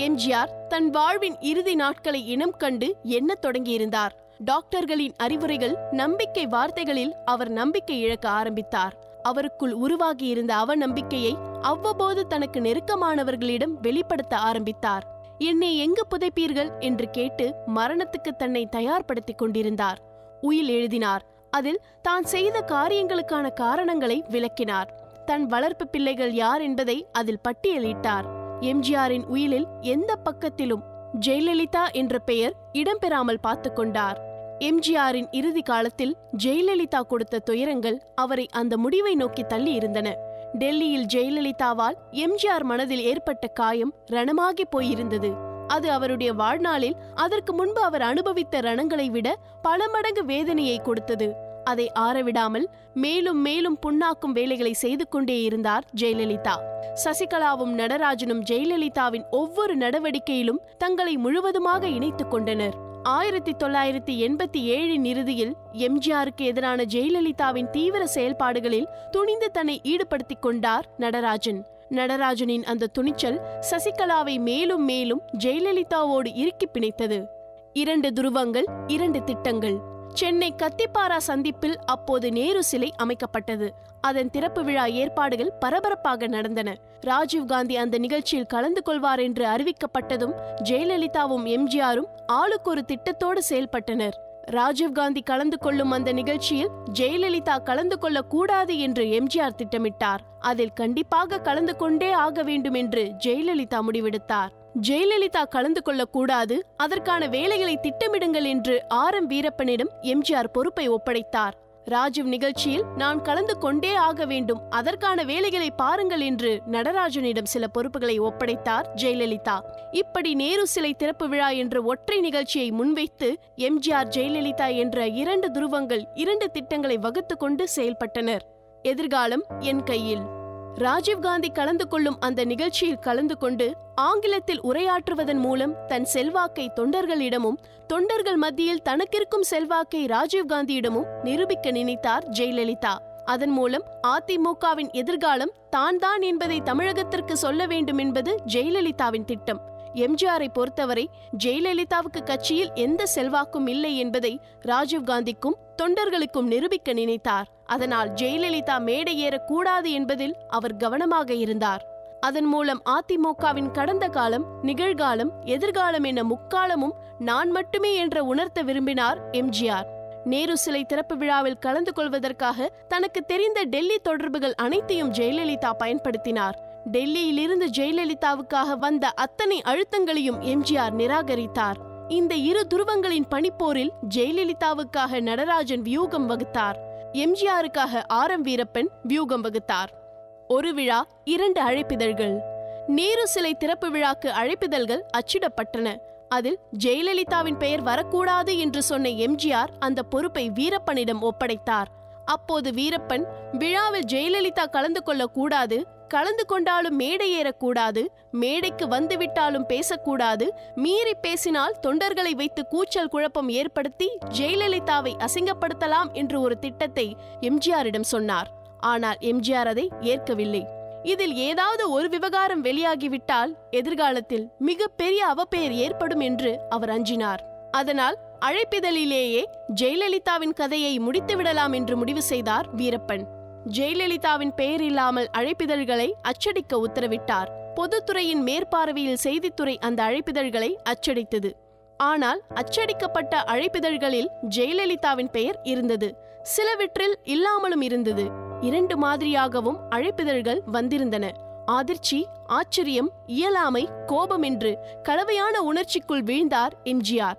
எம்ஜிஆர் தன் வாழ்வின் இறுதி நாட்களை இனம் கண்டு எண்ணத் தொடங்கியிருந்தார். டாக்டர்களின் அறிவுரைகள் நம்பிக்கை வார்த்தைகளில் அவர் நம்பிக்கை இழக்க ஆரம்பித்தார். அவருக்குள் உருவாகியிருந்த அவநம்பிக்கையை அவ்வப்போது தனக்கு நெருக்கமானவர்களிடம் வெளிப்படுத்த ஆரம்பித்தார். என்னை எங்கு புதைப்பீர்கள்? என்று கேட்டு மரணத்துக்கு தன்னை தயார்படுத்திக் கொண்டிருந்தார். உயில் எழுதினார். அதில் தான் செய்த காரியங்களுக்கான காரணங்களை விளக்கினார். தன் வளர்ப்பு பிள்ளைகள் யார் என்பதை அதில் பட்டியலிட்டார். எம்ஜிஆரின் உயிலில் எந்த பக்கத்திலும் ஜெயலலிதா என்ற பெயர் இடம்பெறாமல் பார்த்து கொண்டார். எம்ஜிஆரின் இறுதி காலத்தில் ஜெயலலிதா கொடுத்த துயரங்கள் அவரை அந்த முடிவை நோக்கி தள்ளி இருந்தன. டெல்லியில் ஜெயலலிதாவால் எம்ஜிஆர் மனதில் ஏற்பட்ட காயம் ரணமாகி போயிருந்தது. அது அவருடைய வாழ்நாளில் அதற்கு முன்பு அவர் அனுபவித்த ரணங்களை விட பல மடங்கு வேதனையை கொடுத்தது. அதை ஆறவிடாமல் மேலும் மேலும் புண்ணாக்கும் வேலைகளை செய்து கொண்டே இருந்தார் ஜெயலலிதா. சசிகலாவும் நடராஜனும் ஜெயலலிதாவின் ஒவ்வொரு நடவடிக்கையிலும் தங்களை முழுவதுமாக இணைத்துக் கொண்டனர். ஆயிரத்தி தொள்ளாயிரத்தி எண்பத்தி ஏழின் இறுதியில் எம்ஜிஆருக்கு எதிரான ஜெயலலிதாவின் தீவிர செயல்பாடுகளில் துணிந்து தன்னை ஈடுபடுத்திக் கொண்டார் நடராஜன். நடராஜனின் அந்த துணிச்சல் சசிகலாவை மேலும் மேலும் ஜெயலலிதாவோடு இறுக்கி பிணைத்தது. இரண்டு துருவங்கள் இரண்டு திட்டங்கள். சென்னை கத்திப்பாரா சந்திப்பில் அப்போது நேரு சிலை அமைக்கப்பட்டது. அதன் திறப்பு விழா ஏற்பாடுகள் பரபரப்பாக நடந்தன. ராஜீவ்காந்தி அந்த நிகழ்ச்சியில் கலந்து கொள்வார் என்று அறிவிக்கப்பட்டதும் ஜெயலலிதாவும் எம்ஜிஆரும் ஆளுக்கு ஒரு திட்டத்தோடு செயல்பட்டனர். ராஜீவ்காந்தி கலந்து கொள்ளும் அந்த நிகழ்ச்சியில் ஜெயலலிதா கலந்து கொள்ள கூடாது என்று எம்ஜிஆர் திட்டமிட்டார். அதில் கண்டிப்பாக கலந்து கொண்டே ஆக வேண்டும் என்று ஜெயலலிதா முடிவெடுத்தார். ஜெயலலிதா கலந்து கொள்ளக்கூடாது அதற்கான வேலைகளை திட்டமிடுங்கள் என்று ஆர். எம். வீரப்பனிடம் எம்ஜிஆர் பொறுப்பை ஒப்படைத்தார். ராஜீவ் நிகழ்ச்சியில் நான் கலந்து கொண்டே ஆக வேண்டும் அதற்கான வேலைகளை பாருங்கள் என்று நடராஜனிடம் சில பொறுப்புகளை ஒப்படைத்தார் ஜெயலலிதா. இப்படி நேரு சிலை திறப்பு விழா என்ற ஒற்றை நிகழ்ச்சியை முன்வைத்து எம்ஜிஆர் ஜெயலலிதா என்ற இரண்டு துருவங்கள் இரண்டு திட்டங்களை வகுத்து கொண்டு செயல்பட்டனர். எதிர்காலம் என் கையில். ராஜீவ்காந்தி கலந்து கொள்ளும் அந்த நிகழ்ச்சியில் கலந்து கொண்டு ஆங்கிலத்தில் உரையாற்றுவதன் மூலம் தன் செல்வாக்கை தொண்டர்களிடமும் தொண்டர்கள் மத்தியில் தனக்கிருக்கும் செல்வாக்கை ராஜீவ்காந்தியிடமும் நிரூபிக்க நினைத்தார் ஜெயலலிதா. அதன் மூலம் அதிமுகவின் எதிர்காலம் தான் தான் என்பதை தமிழகத்திற்கு சொல்ல வேண்டும் என்பது ஜெயலலிதாவின் திட்டம். எம்ஜிஆரை பொறுத்தவரை ஜெயலலிதாவுக்கு கட்சியில் எந்த செல்வாக்கும் இல்லை என்பதை ராஜீவ்காந்திக்கும் தொண்டர்களுக்கும் நிரூபிக்க நினைத்தார். அதனால் ஜெயலலிதா மேடை ஏறக்கூடாது என்பதில் அவர் கவனமாக இருந்தார். அதன் மூலம் அதிமுகவின் கடந்த காலம் நிகழ்காலம் எதிர்காலம் என முக்காலமும் நான் மட்டுமே என்ற உணர்த்த விரும்பினார் எம்ஜிஆர். நேரு சிலை திறப்பு விழாவில் கலந்து கொள்வதற்காக தனக்கு தெரிந்த டெல்லி தொடர்புகள் அனைத்தையும் ஜெயலலிதா பயன்படுத்தினார். டெல்லியிலிருந்து ஜெயலலிதாவுக்காக வந்த அத்தனை அழுத்தங்களையும் எம்ஜிஆர் நிராகரித்தார். இந்த இரு துருவங்களின் பணிப்போரில் ஜெயலலிதாவுக்காக நடராஜன் வியூகம் வகுத்தார். எம்ஜிஆருக்காக ஆர் எம் வீரப்பன் வியூகம் வகுத்தார். ஒரு விழா இரண்டு அழைப்பிதழ்கள். நேரு சிலை திறப்பு விழாக்கு அழைப்பிதழ்கள் அச்சிடப்பட்டன. அதில் ஜெயலலிதாவின் பெயர் வரக்கூடாது என்று சொன்ன எம்ஜிஆர் அந்த பொறுப்பை வீரப்பனிடம் ஒப்படைத்தார். அப்போது வீரப்பன் விழாவில் ஜெயலலிதா கலந்து கொள்ளக்கூடாது கலந்து கொண்டாலும் மேடை ஏறக்கூடாது மேடைக்கு வந்துவிட்டாலும் பேசக்கூடாது மீறி பேசினால் தொண்டர்களை வைத்து கூச்சல் குழப்பம் ஏற்படுத்தி ஜெயலலிதாவை அசிங்கப்படுத்தலாம் என்று ஒரு திட்டத்தை எம்ஜிஆரிடம் சொன்னார். ஆனால் எம்ஜிஆர் அதை ஏற்கவில்லை. இதில் ஏதாவது ஒரு விவகாரம் வெளியாகிவிட்டால் எதிர்காலத்தில் மிக பெரிய அவப்பெயர் ஏற்படும் என்று அவர் அஞ்சினார். அதனால் அழைப்பிதழிலேயே ஜெயலலிதாவின் கதையை முடித்துவிடலாம் என்று முடிவு செய்தார் வீரப்பன். ஜெயலலிதாவின் பெயர் இல்லாமல் அழைப்பிதழ்களை அச்சடிக்க உத்தரவிட்டார். பொதுத்துறையின் மேற்பார்வையில் செய்தித்துறை அந்த அழைப்பிதழ்களை அச்சடித்தது. ஆனால் அச்சடிக்கப்பட்ட அழைப்பிதழ்களில் ஜெயலலிதாவின் பெயர் இருந்தது. சிலவற்றில் இல்லாமலும் இருந்தது. இரண்டு மாதிரியாகவும் அழைப்பிதழ்கள் வந்திருந்தன. அதிர்ச்சி ஆச்சரியம் இயலாமை கோபம் என்று கலவையான உணர்ச்சிக்குள் வீழ்ந்தார் எம்ஜிஆர்.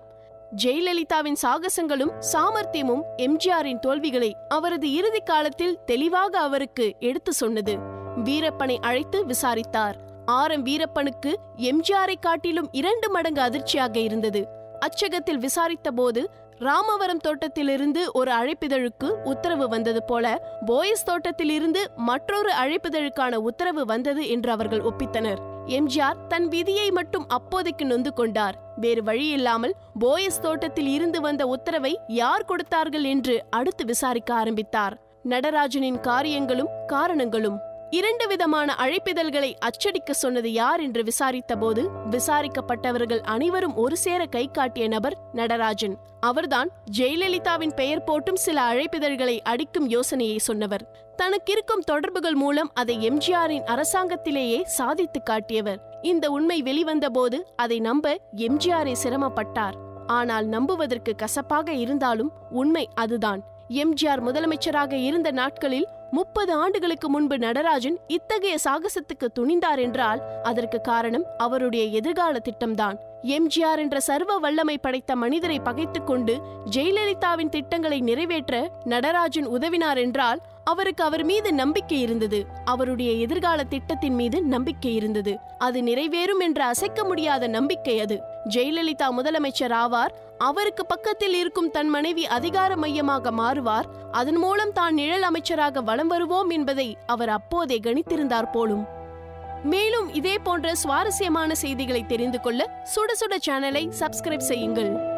ஜெயலலிதாவின் சாகசங்களும் சாமர்த்தியமும் எம்ஜிஆரின் தோல்விகளை அவரது இறுதி காலத்தில் தெளிவாக அவருக்கு எடுத்து சொன்னது. வீரப்பனை அழைத்து விசாரித்தார். ஆர் எம் வீரப்பனுக்கு எம்ஜிஆரை காட்டிலும் இரண்டு மடங்கு அதிர்ச்சியாக இருந்தது. அச்சகத்தில் விசாரித்த போது ராமவரம் தோட்டத்திலிருந்து ஒரு அழைப்பிதழுக்கு உத்தரவு வந்தது போல போயஸ் தோட்டத்திலிருந்து மற்றொரு அழைப்பிதழுக்கான உத்தரவு வந்தது என்று அவர்கள் ஒப்பித்தனர். எம்ஜிஆர் தன் விதியை மட்டும் அப்போதைக்கு நொந்து கொண்டார். வேறு வழியில்லாமல் போயஸ் தோட்டத்தில் இருந்து வந்த உத்தரவை யார் கொடுத்தார்கள் என்று அடுத்து விசாரிக்க ஆரம்பித்தார். நடராஜனின் காரியங்களும் காரணங்களும் இரண்டு விதமான அழைப்பிதழ்களை அச்சடிக்க சொன்னது யார் என்று விசாரித்தபோது விசாரிக்கப்பட்டவர்கள் அனைவரும் ஒரு சேர கை காட்டிய நபர் நடராஜன். அவர்தான் ஜெயலலிதாவின் பெயர் போட்டும் சில அழைப்பிதழ்களை அடிக்கும் யோசனையை சொன்னவர். தனக்கிருக்கும் தொடர்புகள் மூலம் அதை எம்ஜிஆரின் அரசாங்கத்திலேயே சாதித்து காட்டியவர். இந்த உண்மை வெளிவந்தபோது அதை நம்ப எம்ஜிஆரே சிரமப்பட்டார். ஆனால் நம்புவதற்கு கசப்பாக இருந்தாலும் உண்மை அதுதான். எம்ஜிஆர் முதலமைச்சராக இருந்த நாட்களில் முப்பது ஆண்டுகளுக்கு முன்பு நடராஜன் இத்தகைய சாகசத்துக்கு துணிந்தார் என்றால் அதற்கு காரணம் அவருடைய எதிர்கால திட்டம்தான். எம்ஜிஆர் என்ற சர்வ வல்லமை படைத்த மனிதரை பகைத்துக்கொண்டு ஜெயலலிதாவின் திட்டங்களை நிறைவேற்ற நடராஜன் உதவினார் என்றால் அவருக்கு அவர் மீது நம்பிக்கை இருந்தது. அவருடைய எதிர்கால திட்டத்தின் மீது நம்பிக்கை இருந்தது. அது நிறைவேறும் என்ற அசைக்க முடியாத நம்பிக்கை அது. ஜெயலலிதா முதலமைச்சர் ஆவார். அவருக்கு பக்கத்தில் இருக்கும் தன் மனைவி அதிகார மையமாக மாறுவார். அதன் மூலம் தான் நிழல் அமைச்சராக வலம் வருவோம் என்பதை அவர் அப்போதே கணித்திருந்தார் போலும். மேலும் இதே போன்ற சுவாரஸ்யமான செய்திகளை தெரிந்து கொள்ள சுட சுட சேனலை சப்ஸ்கிரைப் செய்யுங்கள்.